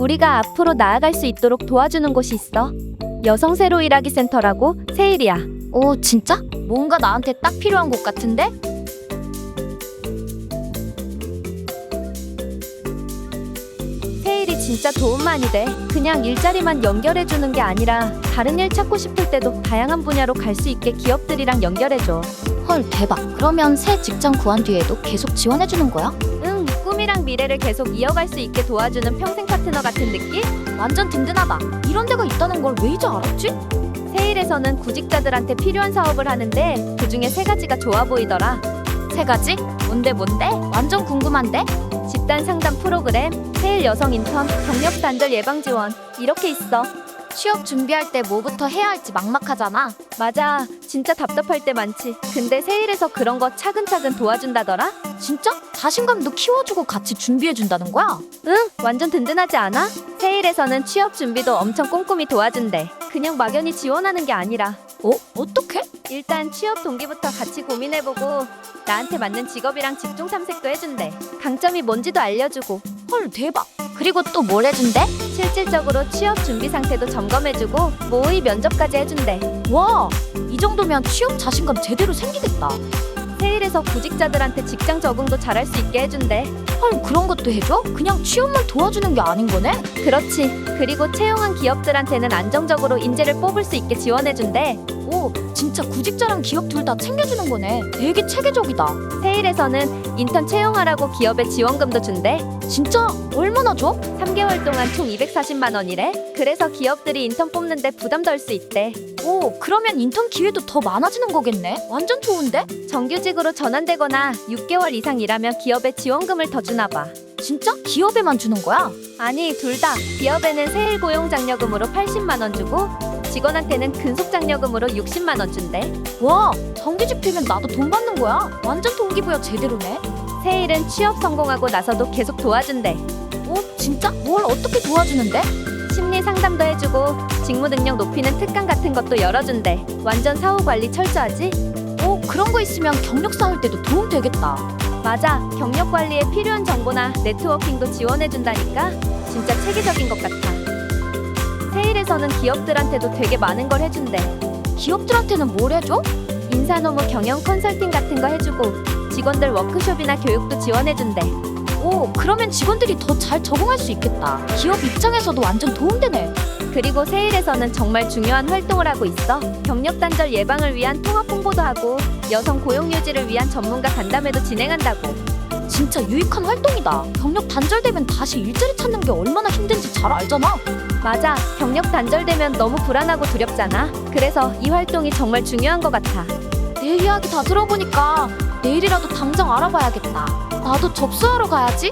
우리가 앞으로 나아갈 수 있도록 도와주는 곳이 있어. 여성 세로 일하기 센터라고 세일이야. 오, 진짜? 뭔가 나한테 딱 필요한 곳 같은데? 세일이 진짜 도움 많이 돼. 그냥 일자리만 연결해 주는 게 아니라 다른 일 찾고 싶을 때도 다양한 분야로 갈 수 있게 기업들이랑 연결해 줘. 헐, 대박. 그러면 새 직장 구한 뒤에도 계속 지원해 주는 거야? 응, 꿈이랑 미래를 계속 이어갈 수 있게 도와주는 평생 파트너 같은 느낌? 완전 든든하다. 이런 데가 있다는 걸 왜 이제 알았지? 세일에서는 구직자들한테 필요한 사업을 하는데 그 중에 세 가지가 좋아 보이더라. 세 가지? 뭔데 뭔데? 완전 궁금한데? 집단 상담 프로그램, 세일 여성 인턴, 경력 단절 예방 지원 이렇게 있어. 취업 준비할 때 뭐부터 해야 할지 막막하잖아. 맞아, 진짜 답답할 때 많지. 근데 세일에서 그런 거 차근차근 도와준다더라. 진짜? 자신감도 키워주고 같이 준비해 준다는 거야? 응, 완전 든든하지 않아? 세일에서는 취업 준비도 엄청 꼼꼼히 도와준대. 그냥 막연히 지원하는 게 아니라 어? 어떻게? 일단 취업 동기부터 같이 고민해보고 나한테 맞는 직업이랑 직종 탐색도 해준대. 강점이 뭔지도 알려주고 헐, 대박. 그리고 또 뭘 해준대? 실질적으로 취업 준비 상태도 점검해주고 모의 면접까지 해준대. 와, 이 정도면 취업 자신감 제대로 생기겠다. 세일에서 구직자들한테 직장 적응도 잘할 수 있게 해준대. 헐, 그런 것도 해줘? 그냥 취업만 도와주는 게 아닌 거네? 그렇지. 그리고 채용한 기업들한테는 안정적으로 인재를 뽑을 수 있게 지원해준대. 오, 진짜 구직자랑 기업 둘 다 챙겨주는 거네. 되게 체계적이다. 세일에서는 인턴 채용하라고 기업에 지원금도 준대. 진짜 얼마나 줘? 3개월 동안 총 240만 원이래. 그래서 기업들이 인턴 뽑는데 부담 덜 수 있대. 오, 그러면 인턴 기회도 더 많아지는 거겠네. 완전 좋은데? 정규직으로 전환되거나 6개월 이상 일하면 기업에 지원금을 더 주나 봐. 진짜? 기업에만 주는 거야? 아니, 둘 다. 기업에는 세일 고용 장려금으로 80만 원 주고 직원한테는 근속 장려금으로 60만 원 준대. 와, 정규직 되면 나도 돈 받는 거야. 완전 동기부여 제대로네. 세일은 취업 성공하고 나서도 계속 도와준대. 오, 진짜? 뭘 어떻게 도와주는데? 심리 상담도 해주고 직무 능력 높이는 특강 같은 것도 열어준대. 완전 사후 관리 철저하지? 오, 그런 거 있으면 경력 쌓을 때도 도움 되겠다. 맞아. 경력 관리에 필요한 정보나 네트워킹도 지원해준다니까 진짜 체계적인 것 같아. 세일에서는 기업들한테도 되게 많은 걸 해준대. 기업들한테는 뭘 해줘? 인사노무 경영 컨설팅 같은 거 해주고 직원들 워크숍이나 교육도 지원해준대. 오, 그러면 직원들이 더 잘 적응할 수 있겠다. 기업 입장에서도 완전 도움되네. 그리고 세일에서는 정말 중요한 활동을 하고 있어. 경력 단절 예방을 위한 통합 홍보도 하고 여성 고용 유지를 위한 전문가 간담회도 진행한다고. 진짜 유익한 활동이다. 경력 단절되면 다시 일자리 찾는 게 얼마나 힘든지 잘 알잖아. 맞아. 경력 단절되면 너무 불안하고 두렵잖아. 그래서 이 활동이 정말 중요한 것 같아. 내 이야기 다 들어보니까 내일이라도 당장 알아봐야겠다. 나도 접수하러 가야지.